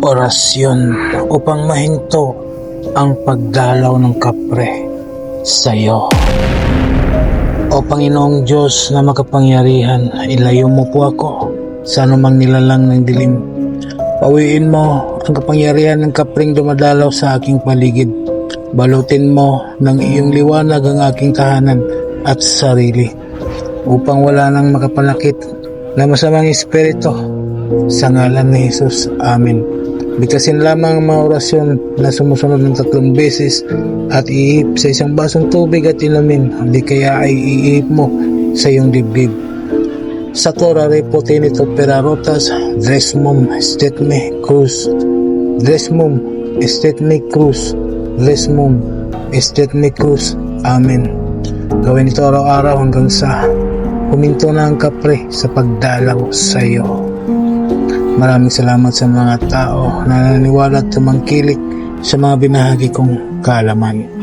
orasyon upang mahinto ang pagdalaw ng kapre sa iyo. O Panginoong Diyos na makapangyarihan, ilayo mo po ako sa anumang nilalang ng dilim. Pawiin mo ang kapangyarihan ng kapring dumadalaw sa aking paligid. Balutin mo ng iyong liwanag ang aking tahanan at sarili upang wala nang makapanakit na masamang espiritu sa ngalan ni Jesus. Amen. Bigkasin lamang ang mga orasyon na sumusunod ng tatlong beses at iihip sa isang basong tubig at inumin. Hindi kaya ay iihip mo sa iyong dibdib. Sa Torah repotinito perarotas, dresmum stetme cruz, dresmum stetme cruz, dresmum stetme cruz. Amen. Gawin ito araw-araw hanggang sa huminto na ang kapre sa pagdalaw sa iyo. Maraming salamat sa mga tao na naniniwala at tumangkilik sa mga binahagi kong kaalaman.